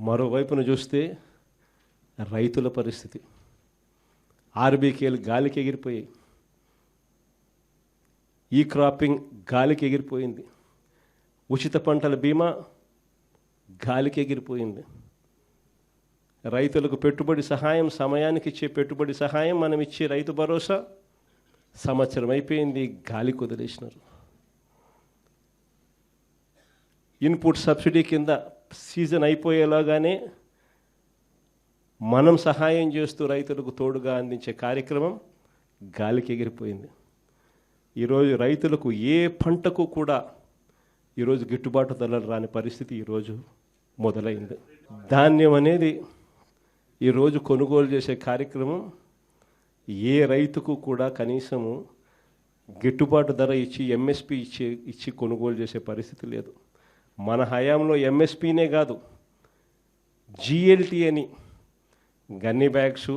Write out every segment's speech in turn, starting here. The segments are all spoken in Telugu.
మరోవైపున చూస్తే రైతుల పరిస్థితి. ఆర్బీకేలు గాలికి ఎగిరిపోయాయి. ఈ క్రాపింగ్ గాలికి ఎగిరిపోయింది. ఉచిత పంటల బీమా గాలికి ఎగిరిపోయింది. రైతులకు పెట్టుబడి సహాయం సమయానికి ఇచ్చే పెట్టుబడి సహాయం మనం ఇచ్చే రైతు భరోసా సంవత్సరం అయిపోయింది గాలి కుదిలేసినారు. ఇన్పుట్ సబ్సిడీ కింద సీజన్ అయిపోయేలాగానే మనం సహాయం చేస్తూ రైతులకు తోడుగా అందించే కార్యక్రమం గాలికి ఎగిరిపోయింది. ఈరోజు రైతులకు ఏ పంటకు కూడా ఈరోజు గిట్టుబాటు ధరలు రాని పరిస్థితి ఈరోజు మొదలైంది. ధాన్యం అనేది ఈరోజు కొనుగోలు చేసే కార్యక్రమం ఏ రైతుకు కూడా కనీసము గిట్టుబాటు ధర ఇచ్చి ఎంఎస్పి ఇచ్చి ఇచ్చి కొనుగోలు చేసే పరిస్థితి లేదు. మన హయాంలో ఎంఎస్పీనే కాదు జిఎల్టీ అని గన్ని బ్యాగ్స్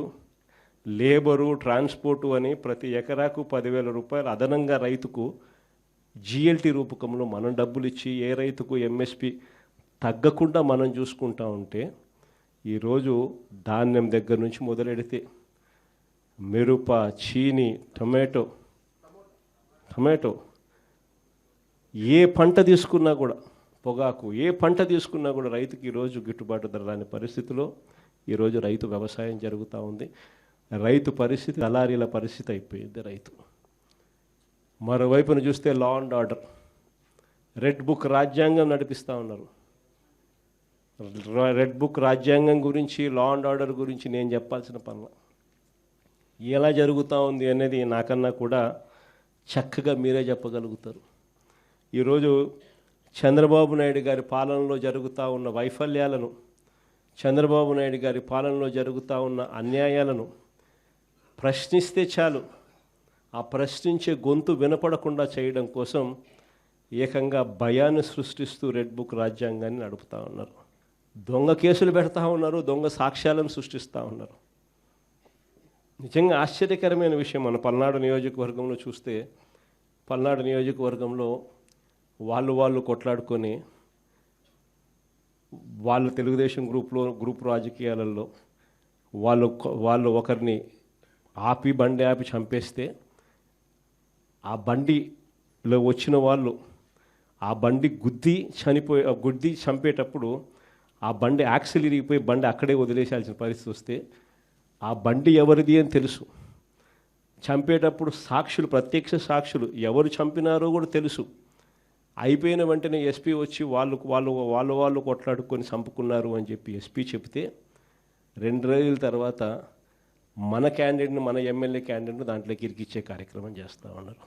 లేబరు ట్రాన్స్పోర్టు అని ప్రతి ఎకరాకు పదివేల రూపాయలు అదనంగా రైతుకు జిఎల్టీ రూపకంలో మనం డబ్బులు ఇచ్చి ఏ రైతుకు ఎంఎస్పి తగ్గకుండా మనం చూసుకుంటా ఉంటే ఈరోజు ధాన్యం దగ్గర నుంచి మొదలెడితే మిరప చీని టొమాటో టమాటో ఏ పంట తీసుకున్నా కూడా పొగాకు ఏ పంట తీసుకున్నా కూడా రైతుకి ఈరోజు గిట్టుబాటు ధర రాని పరిస్థితిలో ఈరోజు రైతు వ్యవసాయం జరుగుతూ ఉంది. రైతు పరిస్థితి దళారీల పరిస్థితి అయిపోయింది రైతు. మరోవైపున చూస్తే law and order red book రాజ్యాంగం నడిపిస్తూ ఉన్నారు. రెడ్ బుక్ రాజ్యాంగం గురించి లా అండ్ ఆర్డర్ గురించి నేను చెప్పాల్సిన పనుల. ఎలా జరుగుతూ ఉంది అనేది నాకన్నా కూడా చక్కగా మీరే చెప్పగలుగుతారు. ఈరోజు చంద్రబాబు నాయుడు గారి పాలనలో జరుగుతూ ఉన్న వైఫల్యాలను చంద్రబాబు నాయుడు గారి పాలనలో జరుగుతూ ఉన్న అన్యాయాలను ప్రశ్నిస్తే చాలు. ఆ ప్రశ్నించే గొంతు వినపడకుండా చేయడం కోసం ఏకంగా భయాన్ని సృష్టిస్తూ రెడ్ బుక్ రాజ్యాంగాన్ని నడుపుతూ ఉన్నారు. దొంగ కేసులు పెడతా ఉన్నారు దొంగ సాక్ష్యాలను సృష్టిస్తూ ఉన్నారు. నిజంగా ఆశ్చర్యకరమైన విషయం మన పల్నాడు నియోజకవర్గంలో చూస్తే పల్నాడు నియోజకవర్గంలో వాళ్ళు వాళ్ళు కొట్లాడుకొని వాళ్ళు తెలుగుదేశం గ్రూప్లో గ్రూప్ రాజకీయాలలో వాళ్ళు వాళ్ళు ఒకరిని ఆపి బండి ఆపి చంపేస్తే ఆ బండిలో వచ్చిన వాళ్ళు ఆ బండి గుద్ది చనిపోయి గుద్ది చంపేటప్పుడు ఆ బండి యాక్సిల్ ఇరిగిపోయి బండి అక్కడే వదిలేసాల్సిన పరిస్థితి వస్తే ఆ బండి ఎవరిది అని తెలుసు. చంపేటప్పుడు సాక్షులు ప్రత్యక్ష సాక్షులు ఎవరు చంపినారో కూడా తెలుసు. అయిపోయిన వెంటనే ఎస్పీ వచ్చి వాళ్ళు వాళ్ళు వాళ్ళు వాళ్ళు కొట్లాడుకొని చంపుకున్నారు అని చెప్పి ఎస్పీ చెప్తే రెండు రోజుల తర్వాత మన క్యాండిడేట్ని మన ఎమ్మెల్యే క్యాండిడేట్ని దాంట్లోకి ఇరికిచ్చే కార్యక్రమం చేస్తూ ఉన్నారు.